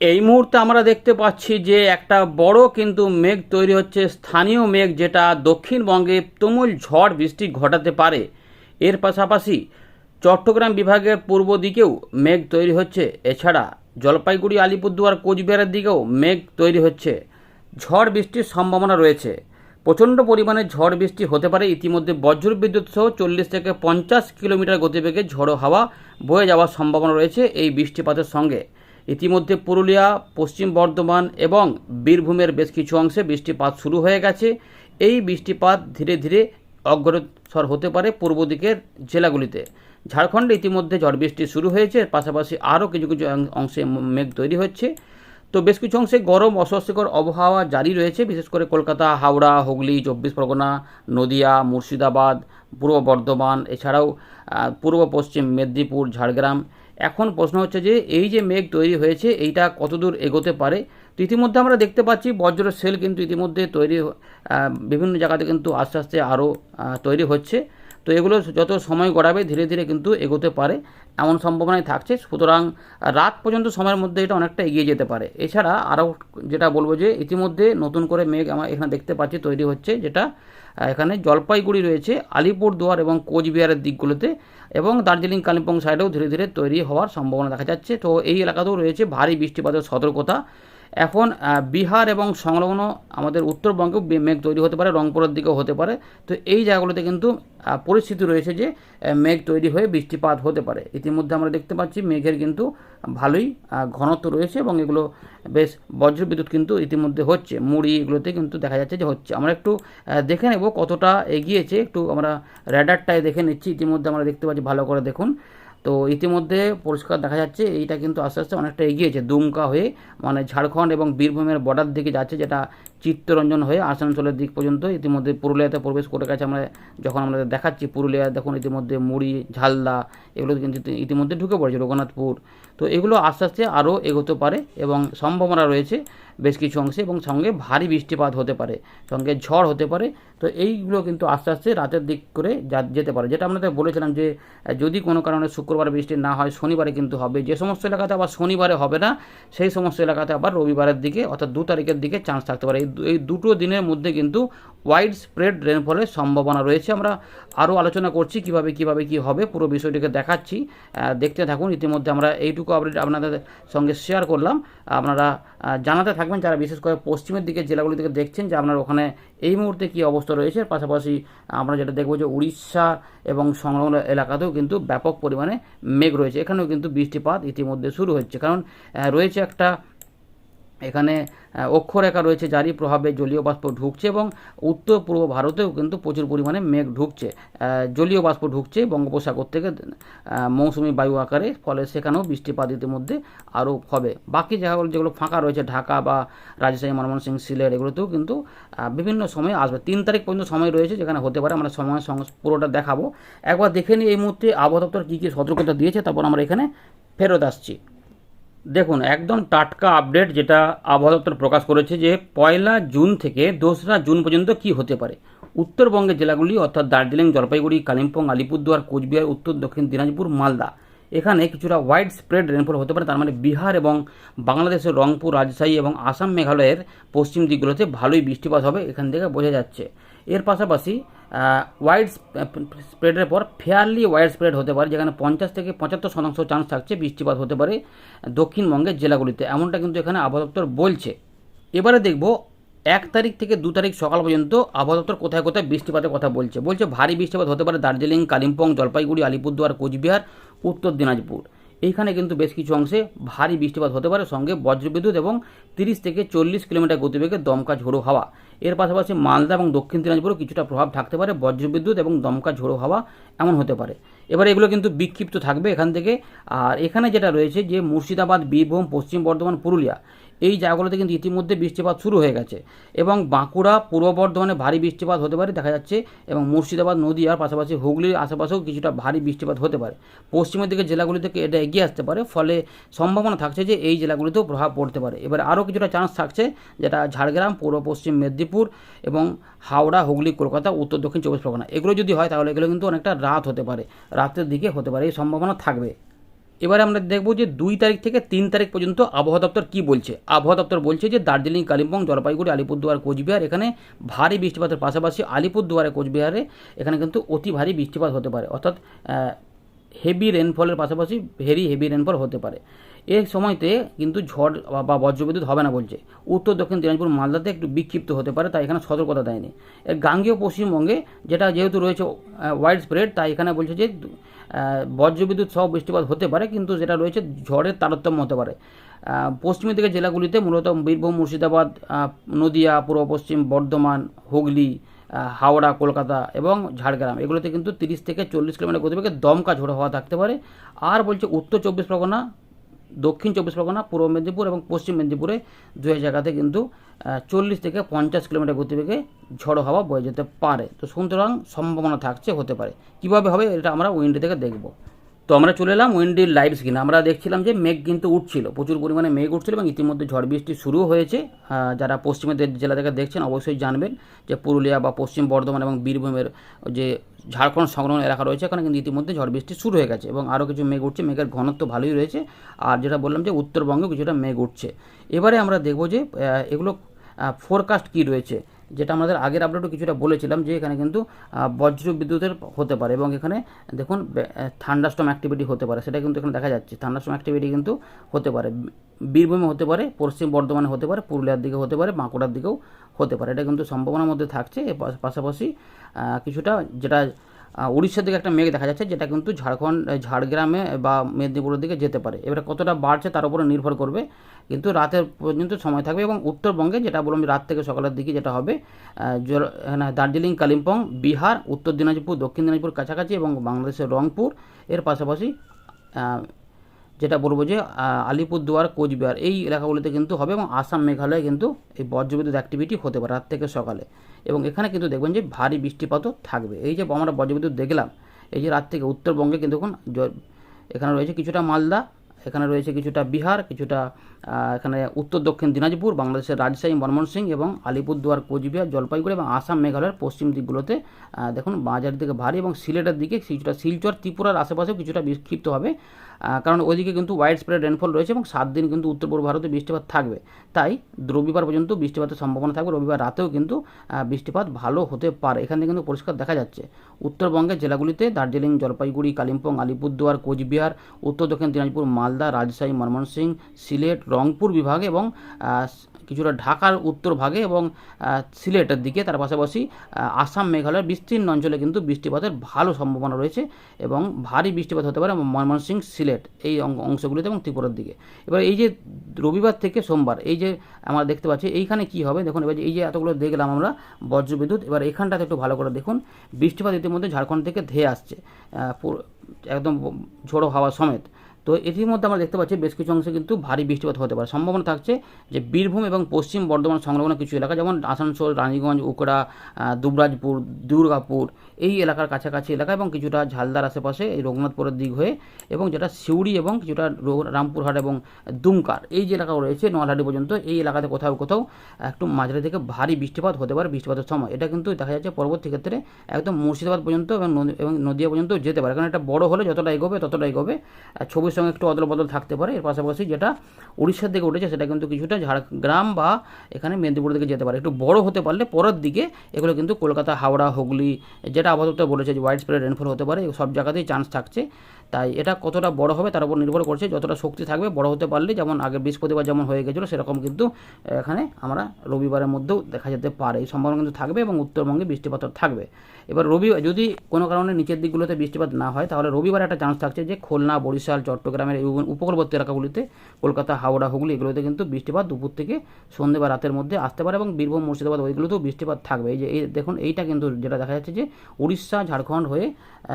এই মুহূর্তে আমরা দেখতে পাচ্ছি যে একটা বড় কিন্তু মেঘ তৈরি হচ্ছে, স্থানীয় মেঘ যেটা দক্ষিণবঙ্গে তুমুল ঝড় বৃষ্টি ঘটাতে পারে। এর পাশাপাশি চট্টগ্রাম বিভাগের পূর্ব দিকেও মেঘ তৈরি হচ্ছে। এছাড়া জলপাইগুড়ি, আলিপুরদুয়ার, কোচবিহারের দিকেও মেঘ তৈরি হচ্ছে। ঝড় বৃষ্টির সম্ভাবনা রয়েছে। প্রচণ্ড পরিমাণে ঝড় বৃষ্টি হতে পারে। ইতিমধ্যে বজ্র বিদ্যুৎ সহ চল্লিশ থেকে পঞ্চাশ কিলোমিটার গতিবেগে ঝড়ো হাওয়া বয়ে যাওয়ার সম্ভাবনা রয়েছে এই বৃষ্টিপাতের সঙ্গে। ইতিমধ্যে পুরুলিয়া, পশ্চিম বর্ধমান এবং বীরভূমের বেশ কিছু অংশে বৃষ্টিপাত শুরু হয়ে গেছে। এই বৃষ্টিপাত ধীরে ধীরে অগ্রসর হতে পারে পূর্ব দিকের জেলাগুলিতে। ঝাড়খণ্ডে ইতিমধ্যে ঝড় বৃষ্টি শুরু হয়েছে পাশাপাশি আরও কিছু কিছু অংশে মেঘ তৈরি হচ্ছে। তো বেশ কিছু অংশে গরম অস্বস্তিকর আবহাওয়া জারি রয়েছে, বিশেষ করে কলকাতা, হাওড়া, হুগলি, চব্বিশ পরগনা, নদিয়া, মুর্শিদাবাদ, পূর্ব বর্ধমান, এছাড়াও পূর্ব পশ্চিম মেদিনীপুর, ঝাড়গ্রাম। এখন প্রশ্ন হচ্ছে যে এই যে মেঘ তৈরি হয়েছে, এইটা কতদূর এগোতে পারে? তো ইতিমধ্যে আমরা দেখতে পাচ্ছি বজ্র সেল কিন্তু ইতিমধ্যে তৈরি বিভিন্ন জায়গাতে কিন্তু আস্তে আস্তে আরও তৈরি হচ্ছে। তো এগুলো যত সময় গড়াবে ধীরে ধীরে কিন্তু এগোতে পারে, এমন সম্ভাবনাই থাকছে। সুতরাং রাত পর্যন্ত সময়ের মধ্যে এটা অনেকটা এগিয়ে যেতে পারে। এছাড়া আরও যেটা বলব যে ইতিমধ্যে নতুন করে মেঘ আমরা এখানে দেখতে পাচ্ছি, তৈরি হচ্ছে, যেটা এখানে জলপাইগুড়ি রয়েছে, আলিপুরদুয়ার এবং কোচবিহারের দিকগুলোতে এবং দার্জিলিং, কালিম্পং সাইডেও ধীরে ধীরে তৈরি হওয়ার সম্ভাবনা দেখা যাচ্ছে। তো এই এলাকাতেও রয়েছে ভারী বৃষ্টিপাতের সতর্কতা। এখন বিহার এবং সংলগ্ন আমাদের উত্তরবঙ্গেও মেঘ তৈরি হতে পারে, রংপুরের দিকেও হতে পারে। তো এই জায়গাগুলোতে কিন্তু পরিস্থিতি রয়েছে যে মেঘ তৈরি হয়ে বৃষ্টিপাত হতে পারে। ইতিমধ্যে আমরা দেখতে পাচ্ছি মেঘের কিন্তু ভালোই ঘনত্ব রয়েছে এবং এগুলো বেশ বজ্রবিদ্যুৎ কিন্তু ইতিমধ্যে হচ্ছে। মুড়ি এগুলোতে কিন্তু দেখা যাচ্ছে যে হচ্ছে। আমরা একটু দেখে নেব কতটা এগিয়েছে। একটু আমরা র্যাডারটায় দেখে নিচ্ছি। ইতিমধ্যে আমরা দেখতে পাচ্ছি, ভালো করে দেখুন। তো ইতিমধ্যে পরিষ্কার দেখা যাচ্ছে, এইটা কিন্তু আস্তে আস্তে অনেকটা এগিয়েছে দুমকা হয়ে মানে ঝাড়খণ্ড এবং বীরভূমের বর্ডার দিকে যাচ্ছে, যেটা চিত্তরঞ্জন হয়ে আসানসোলের দিক পর্যন্ত ইতিমধ্যে পুরুলিয়াতে প্রবেশ করে গেছে। আমরা যখন আমরা দেখাচ্ছি পুরুলিয়া, দেখুন ইতিমধ্যে মুড়ি, ঝালদা এগুলো কিন্তু ইতিমধ্যে ঢুকে পড়েছে, রঘুনাথপুর। তো এগুলো আস্তে আস্তে আরও এগোতে পারে এবং সম্ভাবনা রয়েছে বেশ কিছু অংশে এবং সঙ্গে ভারী বৃষ্টিপাত হতে পারে, সঙ্গে ঝড় হতে পারে। তো এইগুলো কিন্তু আস্তে আস্তে রাতের দিক করে যেতে পারে। যেটা আপনাদের বলেছিলাম যে, যদি কোনো কারণে শুক্রবার বৃষ্টি না হয়, শনিবারে কিন্তু হবে। যে সমস্ত এলাকাতে আবার শনিবারে হবে না, সেই সমস্ত এলাকাতে আবার রবিবারের দিকে অর্থাৎ দু তারিখের দিকে চান্স থাকতে পারে। এই দুটো দিনের মধ্যে কিন্তু ওয়াইড স্প্রেড রেনফলের সম্ভাবনা রয়েছে। আমরা আরও আলোচনা করছি কীভাবে কীভাবে কি হবে, পুরো বিষয়টিকে দেখাচ্ছি। দেখতে থাকুন, ইতিমধ্যে আমরা এইটুকু আপডেট আপনাদের সঙ্গে শেয়ার করলাম। আপনারা জানাতে থাকবেন যারা বিশেষ করে পশ্চিমের দিকে জেলাগুলি থেকে দেখছেন যে আপনার ওখানে এই মুহূর্তে কী অবস্থা রয়েছে। পাশাপাশি আমরা যেটা দেখব যে উড়িষ্যা এবং সংলগ্ন এলাকাতেও কিন্তু ব্যাপক পরিমাণে মেঘ রয়েছে। এখানেও কিন্তু বৃষ্টিপাত ইতিমধ্যে শুরু হচ্ছে। কারণ রয়েছে একটা এখানে অক্ষরেখা রয়েছে যারই প্রভাবে জলীয় বাষ্প ঢুকছে এবং উত্তর পূর্ব ভারতেও কিন্তু প্রচুর পরিমাণে মেঘ ঢুকছে। জলীয় বাষ্প ঢুকছে বঙ্গোপসাগর থেকে মৌসুমি বায়ু আকারে, ফলে সেখানেও বৃষ্টিপাত ইতিমধ্যে আরও হবে। বাকি জায়গাগুলো যেগুলো ফাঁকা রয়েছে, ঢাকা বা রাজশাহী, ময়মনসিংহ, সিলেট, এগুলোতেও কিন্তু বিভিন্ন সময় আসবে। তিন তারিখ পর্যন্ত সময় রয়েছে, যেখানে হতে পারে, আমরা সময় পুরোটা দেখাবো। একবার দেখে নিই এই মুহূর্তে আবহাওয়া দপ্তর কী কী সতর্কতা দিয়েছে, তারপর আমরা এখানে ফেরত আসছি। দেখুন, একদম টাটকা আপডেট যেটা আবহাওয়া দপ্তর প্রকাশ করেছে যে পয়লা জুন থেকে দোসরা জুন পর্যন্ত কি হতে পারে? উত্তরবঙ্গের জেলাগুলি অর্থাৎ দার্জিলিং, জলপাইগুড়ি, কালিম্পং, আলিপুরদুয়ার, কোচবিহার, উত্তর দক্ষিণ দিনাজপুর, মালদা। এখানে কিছুটা ওয়াইড স্প্রেড রেনফল হতে পারে, তার মানে বিহার এবং বাংলাদেশের রংপুর, রাজশাহী এবং আসাম, মেঘালয়ের পশ্চিম দিকগুলোতে ভালোই বৃষ্টিপাত হবে এখান থেকে বোঝা যাচ্ছে। এর পাশাপাশি ওয়াইড স্প্রেডের পর ফেয়ারলি ওয়াইড স্প্রেড হতে পারে, যেখানে পঞ্চাশ থেকে পঁচাত্তর শতাংশ চান্স থাকছে বৃষ্টিপাত হতে পারে দক্ষিণবঙ্গের জেলাগুলিতে। এমনটা কিন্তু এখানে আবহাওয়া দপ্তর বলছে। এবারে দেখব এক তারিখ থেকে দু তারিখ সকাল পর্যন্ত আবহাওয়া দপ্তর কোথায় কোথায় বৃষ্টিপাতের কথা বলছে। বলছে ভারী বৃষ্টিপাত হতে পারে দার্জিলিং, কালিম্পং, জলপাইগুড়ি, আলিপুরদুয়ার, কোচবিহার, উত্তর দিনাজপুর। এইখানে কিন্তু বেশ কিছু অংশে ভারী বৃষ্টিপাত হতে পারে। সঙ্গে বজ্রবিদ্যুৎ এবং তিরিশ থেকে চল্লিশ কিলোমিটার গতিবেগে দমকা ঝোড়ো হাওয়া। এর পাশাপাশি মালদা এবং দক্ষিণ দিনাজপুরেও কিছুটা প্রভাব থাকতে পারে। বজ্রবিদ্যুৎ এবং দমকা ঝোড়ো হাওয়া এমন হতে পারে। এবার এগুলো কিন্তু বিক্ষিপ্ত থাকবে এখান থেকে। আর এখানে যেটা রয়েছে যে মুর্শিদাবাদ, বীরভূম, পশ্চিম বর্ধমান, পুরুলিয়া এই জায়গাগুলোতে কিন্তু ইতিমধ্যে বৃষ্টিপাত শুরু হয়ে গেছে। এবং বাঁকুড়া, পূর্ব বর্ধমানে ভারী বৃষ্টিপাত হতে পারে, দেখা যাচ্ছে, এবং মুর্শিদাবাদ, নদীয়ার পাশাপাশি হুগলির আশেপাশেও কিছুটা ভারী বৃষ্টিপাত হতে পারে। পশ্চিমের দিকে জেলাগুলি থেকে এটা এগিয়ে আসতে পারে, ফলে সম্ভাবনা থাকছে যে এই জেলাগুলিতেও প্রভাব পড়তে পারে। এবার আরও কিছুটা চান্স থাকছে, যেটা ঝাড়গ্রাম, পূর্ব পশ্চিম মেদিনীপুর এবং হাওড়া, হুগলি, কলকাতা, উত্তর, দক্ষিণ চব্বিশ পরগনা। এগুলো যদি হয় তাহলে এগুলো কিন্তু অনেকটা রাত হতে পারে, রাতের দিকে হতে পারে, এই সম্ভাবনা থাকবে। এবারে আমরা দেখব যে দুই তারিখ থেকে তিন তারিখ পর্যন্ত আবহাওয়া দপ্তর কী বলছে। আবহাওয়া দপ্তর বলছে যে দার্জিলিং, কালিম্পং, জলপাইগুড়ি, আলিপুরদুয়ার, কোচবিহার, এখানে ভারী বৃষ্টিপাতের পাশাপাশি আলিপুরদুয়ারে, কোচবিহারে এখানে কিন্তু অতি ভারী বৃষ্টিপাত হতে পারে। অর্থাৎ হেভি রেনফলের পাশাপাশি ভেরি হেভি রেনফল হতে পারে। এই সময়তে কিন্তু ঝড় বা- বজ্রবিদ্যুৎ হবে না বলছে। উত্তর দক্ষিণ দিনাজপুর মালদাতে একটু বিক্ষিপ্ত হতে পারে তাই এখানে সতর্কতা দেয়নি। গাঙ্গেয় পশ্চিমবঙ্গে যেটা যেহেতু রয়েছে ওয়াইড স্প্রেড তাই এখানে বলছে যে বজ্রবিদ্যুৎ সহ বৃষ্টিপাত হতে পারে কিন্তু যেটা রয়েছে ঝড়ের তারতম্য হতে পারে। আহ, পশ্চিমের দিকের জেলাগুলিতে মূলত বীরভূম মুর্শিদাবাদ নদিয়া পূর্ব পশ্চিম বর্ধমান হুগলি হাওড়া কলকাতা এবং ঝাড়গ্রাম। এগুলোতে কিন্তু তিরিশ থেকে চল্লিশ কিলোমিটার গতিবেগে দমকা ঝোড়ো হওয়া থাকতে পারে। আর বলছে উত্তর চব্বিশ পরগনা দক্ষিণ চব্বিশ পরগনা, পূর্ব মেদিনীপুর এবং পশ্চিম মেদিনীপুরে দু জায়গাতে কিন্তু চল্লিশ থেকে পঞ্চাশ কিলোমিটার গতিবেগে ঝড়ো হাওয়া বয়ে যেতে পারে। তো সুতরাং সম্ভাবনা থাকছে, হতে পারে। কীভাবে হবে, এটা আমরা উইন্ডো থেকে দেখব। তো আমরা চলে এলাম উইন্ডির লাইভ স্ক্রিনে। আমরা দেখছিলাম যে মেঘ কিন্তু উঠছিল, প্রচুর পরিমাণে মেঘ উঠছিল এবং ইতিমধ্যে ঝড় বৃষ্টি শুরু হয়েছে। যারা পশ্চিমের জেলা থেকে দেখছেন অবশ্যই জানবেন যে পুরুলিয়া বা পশ্চিম বর্ধমান এবং বীরভূমের যে ঝাড়খণ্ড সংলগ্ন এলাকা রয়েছে, এখানে কিন্তু ইতিমধ্যে ঝড় বৃষ্টি শুরু হয়ে গেছে এবং আরও কিছু মেঘ উঠছে। মেঘের ঘনত্ব ভালোই রয়েছে। আর যেটা বললাম যে উত্তরবঙ্গে কিছুটা মেঘ উঠছে। এবারে আমরা দেখব যে এগুলো ফোরকাস্ট কি রয়েছে? যেটা আমাদের আগের আপডেটও কিছুটা বলেছিলাম যে এখানে কিন্তু বজ্র বিদ্যুতের হতে পারে এবং এখানে দেখুন থান্ডাস্টম অ্যাক্টিভিটি হতে পারে। সেটা কিন্তু এখানে দেখা যাচ্ছে। থান্ডাস্টম অ্যাক্টিভিটি কিন্তু হতে পারে। বীরভূমে হতে পারে, পশ্চিম বর্ধমানে হতে পারে, পুরুলিয়ার দিকে হতে পারে, বাঁকুড়ার দিকেও হতে পারে। এটা কিন্তু সম্ভাবনার মধ্যে থাকছে। এর পাশ- পাশাপাশি কিছুটা যেটা উড়িষ্যার দিকে একটা মেঘ দেখা যাচ্ছে, যেটা কিন্তু ঝাড়খণ্ড ঝাড়গ্রামে বা মেদিনীপুরের দিকে যেতে পারে। এবার কতটা বাড়ছে তার উপরে নির্ভর করবে, কিন্তু রাতের পর্যন্ত সময় থাকবে এবং উত্তরবঙ্গে যেটা বললাম রাত থেকে সকালের দিকে যেটা হবে দার্জিলিং, কালিম্পং, বিহার, উত্তর দিনাজপুর, দক্ষিণ দিনাজপুর কাছাকাছি এবং বাংলাদেশের রংপুর, এর পাশাপাশি যেটা বলব যে আলিপুরদুয়ার, কোচবিহার এই এলাকাগুলিতে কিন্তু হবে এবং আসাম, মেঘালয়ে কিন্তু এই বজ্রবিদ্যুৎ অ্যাক্টিভিটি হতে পারে রাত থেকে সকালে। এবং এখানে কিন্তু দেখবেন যে ভারী বৃষ্টিপাতও থাকবে। এই যে আমরা বজ্রবিদ্যুৎ দেখলাম, এই যে রাত থেকে উত্তরবঙ্গে কিন্তু এখন এখানে রয়েছে কিছুটা মালদা, এখানে রয়েছে কিছুটা বিহার, কিছুটা এখানে উত্তর, দক্ষিণ দিনাজপুর, বাংলাদেশের রাজশাহী ময়মনসিংহ এবং আলিপুরদুয়ার, কোচবিহার, জলপাইগুড়ি এবং আসাম, মেঘালয়ের পশ্চিম দিকগুলোতে দেখুন বাজারের দিকে ভারী এবং সিলেটের দিকে কিছুটা শিলচর, ত্রিপুরার আশেপাশেও কিছুটা বিক্ষিপ্ত হবে। কারণ ওইদিকে কিন্তু ওয়াইড স্প্রেড রেনফল রয়েছে এবং সাত দিন কিন্তু উত্তর পূর্ব ভারতে বৃষ্টিপাত থাকবে। তাই রবিবার পর্যন্ত বৃষ্টিপাতের সম্ভাবনা থাকবে। রবিবার রাতেও কিন্তু বৃষ্টিপাত ভালো হতে পারে। এখান কিন্তু পরিষ্কার দেখা যাচ্ছে। উত্তরবঙ্গের জেলাগুলিতে দার্জিলিং, জলপাইগুড়ি, কালিম্পং, আলিপুরদুয়ার, কোচবিহার, উত্তর, দক্ষিণ দিনাজপুর, মালদা, রাজশাহী ময়মনসিংহ সিলেট রংপুর বিভাগে এবং কিছুটা ঢাকার উত্তর ভাগে এবং সিলেটের দিকে। তার পাশাপাশি আসাম মেঘালয়ের বিস্তীর্ণ অঞ্চলে কিন্তু বৃষ্টিপাতের ভালো সম্ভাবনা রয়েছে এবং ভারী বৃষ্টিপাত হতে পারে ময়মনসিংহ, সিলেট এই অংশগুলিতে এবং ত্রিপুরার দিকে। এবার এই যে রবিবার থেকে সোমবার, এই যে আমরা দেখতে পাচ্ছি, এইখানে কি হবে? দেখুন, এবার এই যে এতগুলো দেখলাম আমরা, বজ্রবিদ্যুৎ, এবার এখানটাতে একটু ভালো করে দেখুন। বৃষ্টিপাত ইতিমধ্যে ঝাড়খণ্ড থেকে ধেয়ে আসছে একদম ঝোড়ো হাওয়া সমেত। তো এটির মধ্যে আমরা দেখতে পাচ্ছি বেশ কিছু অংশে কিন্তু ভারী বৃষ্টিপাত হতে পারে। সম্ভাবনা থাকছে যে বীরভূম এবং পশ্চিম বর্ধমান সংলগ্ন কিছু এলাকা, যেমন আসানসোল, রানীগঞ্জ, উকড়া দুবরাজপুর, দুর্গাপুর, এই এলাকার কাছাকাছি এলাকা এবং কিছুটা ঝালদার আশেপাশে এই রঘুনাথপুরের দিক হয়ে এবং যেটা সিউড়ি এবং কিছুটা রামপুরহাট এবং দুমকার, এই যে এলাকা রয়েছে নোয়ালহাটি পর্যন্ত, এই এলাকাতে কোথাও কোথাও একটু মাঝারি থেকে ভারী বৃষ্টিপাত হতে পারে বৃষ্টিপাতের সময়। এটা কিন্তু দেখা যাচ্ছে পরবর্তী ক্ষেত্রে একদম মুর্শিদাবাদ পর্যন্ত এবং এবং নদিয়া পর্যন্ত যেতে পারে। কারণ এটা বড় হলে যতটা এগোবে ততটা এগোবে। ছবির সঙ্গে একটু অদল বদল থাকতে পারে। এর পাশাপাশি যেটা উড়িষ্যার দিকে উঠেছে, সেটা কিন্তু কিছুটা ঝাড়গ্রাম বা এখানে মেদিনীপুর দিকে যেতে পারে। একটু বড় হতে পারলে পরের দিকে এগুলো কিন্তু কলকাতা, হাওড়া, হুগলি, যেটা আপাতত বলেছে যে ওয়াইড স্প্রেড রেনফল হতে পারে, সব জায়গাতেই চান্স থাকছে। তাই এটা কতটা বড় হবে তার উপর নির্ভর করছে যতটা শক্তি থাকবে, বড় হতে পারলে যেমন আগে বৃহস্পতিবার যেমন হয়ে গেছিল, সেরকম কিন্তু এখানে আমরা রবিবারের মধ্যেও দেখা যেতে পারে। এই সম্ভাবনা কিন্তু থাকবে এবং উত্তরবঙ্গে বৃষ্টিপাত থাকবে। এবার রবি, যদি কোনো কারণে নিচের দিকগুলোতে বৃষ্টিপাত না হয়, তাহলে রবিবার একটা চান্স থাকছে যে খুলনা, বরিশাল, চট্টগ্রামের এই উপকূলবর্তী এলাকাগুলিতে, কলকাতা, হাওড়া, হুগলি, এগুলোতে কিন্তু বৃষ্টিপাত দুপুর থেকে সন্ধ্যে বা রাতের মধ্যে আসতে পারে এবং বীরভূম, মুর্শিদাবাদ ওইগুলোতেও বৃষ্টিপাত থাকবে। এই যে, এই দেখুন, এইটা কিন্তু যেটা দেখা যাচ্ছে যে উড়িষ্যা, ঝাড়খণ্ড হয়ে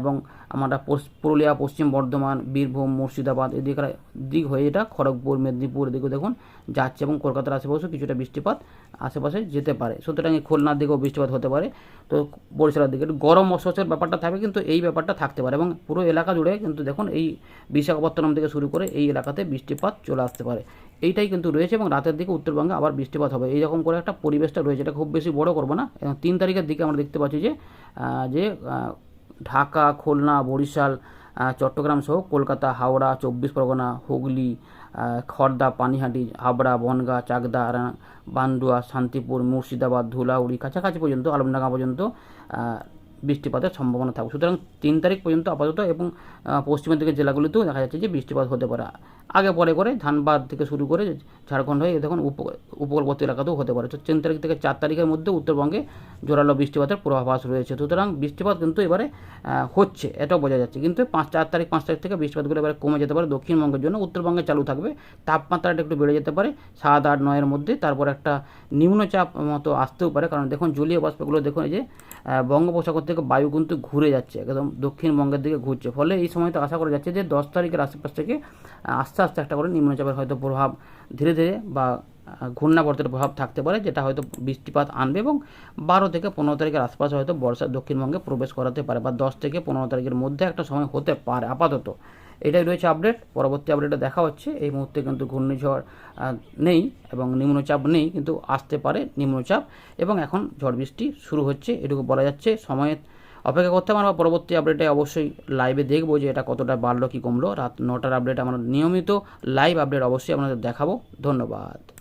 এবং আমরা পুরুলিয়া পশ্চিম বর্ধমান, বীরভূম, মুর্শিদাবাদ এদিকে দিক হয়ে এটা খড়গপুর, মেদিনীপুর এদিকে দেখুন যাচ্ছে এবং কলকাতার আশেপাশেও কিছুটা বৃষ্টিপাত আশেপাশে যেতে পারে। সুতরাং এই খুলনার দিকেও বৃষ্টিপাত হতে পারে। তো বরিশালের দিকে গরম অস্বস্তির ব্যাপারটা থাকবে কিন্তু এই ব্যাপারটা থাকতে পারে এবং পুরো এলাকা জুড়ে কিন্তু দেখুন এই বিশাখাপত্তনম থেকে শুরু করে এই এলাকাতে বৃষ্টিপাত চলে আসতে পারে। এইটাই কিন্তু রয়েছে এবং রাতের দিকে উত্তরবঙ্গে আবার বৃষ্টিপাত হবে। এইরকম করে একটা পরিবেশটা রয়েছে। এটা খুব বেশি বড় করব না। এবং তিন তারিখের দিকে আমরা দেখতে পাচ্ছি যে যে ঢাকা, খুলনা, বরিশাল চট্টগ্রাম সহ কলকাতা, হাওড়া, চব্বিশ পরগনা, হুগলি খর্দা, পানিহাটি, হাবড়া, বনগা, চাকদা বান্দুয়া, শান্তিপুর, মুর্শিদাবাদ ধুলাউড়ি কাছাকাছি পর্যন্ত, আলমডাঙ্গা পর্যন্ত বৃষ্টিপাতের সম্ভাবনা থাকবে সুতরাং তিন তারিখ পর্যন্ত আপাতত এবং পশ্চিমের দিকের জেলাগুলিতেও দেখা যাচ্ছে যে বৃষ্টিপাত হতে পারে। আগে পরে করে ধানবাদ থেকে শুরু করে ঝাড়খণ্ড হয়ে দেখুন উপ- উপকূলবর্তী এলাকাতেও হতে পারে। তো তিন তারিখ থেকে চার তারিখের মধ্যে উত্তরবঙ্গে জোরালো বৃষ্টিপাতের পূর্বাভাস রয়েছে। সুতরাং বৃষ্টিপাত কিন্তু এবারে হচ্ছে এটাও বোঝা যাচ্ছে। কিন্তু পাঁচ চার তারিখ পাঁচ তারিখ থেকে বৃষ্টিপাতগুলো এবারে কমে যেতে পারে দক্ষিণবঙ্গের জন্য। উত্তরবঙ্গে চালু থাকবে। তাপমাত্রাটা একটু বেড়ে যেতে পারে সাত আট নয়ের মধ্যে। তারপর একটা নিম্নচাপ মতো আসতেও পারে। কারণ দেখুন জলীয় বাষ্পগুলো দেখুন এই যে বঙ্গোপসাগর থেকে বায়ু কিন্তু ঘুরে যাচ্ছে। একদম দক্ষিণবঙ্গের দিকে ঘুরছে। ফলে এই সময় তো আশা করা যাচ্ছে যে দশ তারিখের আশেপাশ থেকে আহ, আস্তে একটা করে নিম্নচাপের হয়তো প্রভাব ধীরে ধীরে বা ঘূর্ণাবর্তের প্রভাব থাকতে পারে, যেটা হয়তো বৃষ্টিপাত আনবে এবং বারো থেকে পনেরো তারিখের আশপাশে হয়তো বর্ষা দক্ষিণবঙ্গে প্রবেশ করাতে পারে বা দশ থেকে পনেরো তারিখের মধ্যে একটা সময় হতে পারে আপাতত। এটাই রয়েছে আপডেট পরবর্তী আপডেটে দেখা হচ্ছে। এই মুহূর্তে কিন্তু ঘূর্ণিঝড় নেই এবং নিম্নচাপ নেই, কিন্তু আসতে পারে নিম্নচাপ এবং এখন ঝড় বৃষ্টি শুরু হচ্ছে। এটুকু বলা যাচ্ছে সময়ে অপেক্ষা করতে হবে, আমরা পরবর্তী আপডেটে অবশ্যই লাইভে দেখব যে এটা কতটা বাড়লো, কি কমলো। রাত নটার আপডেট আমরা নিয়মিত লাইভ আপডেট অবশ্যই আপনাদের দেখাবো। ধন্যবাদ।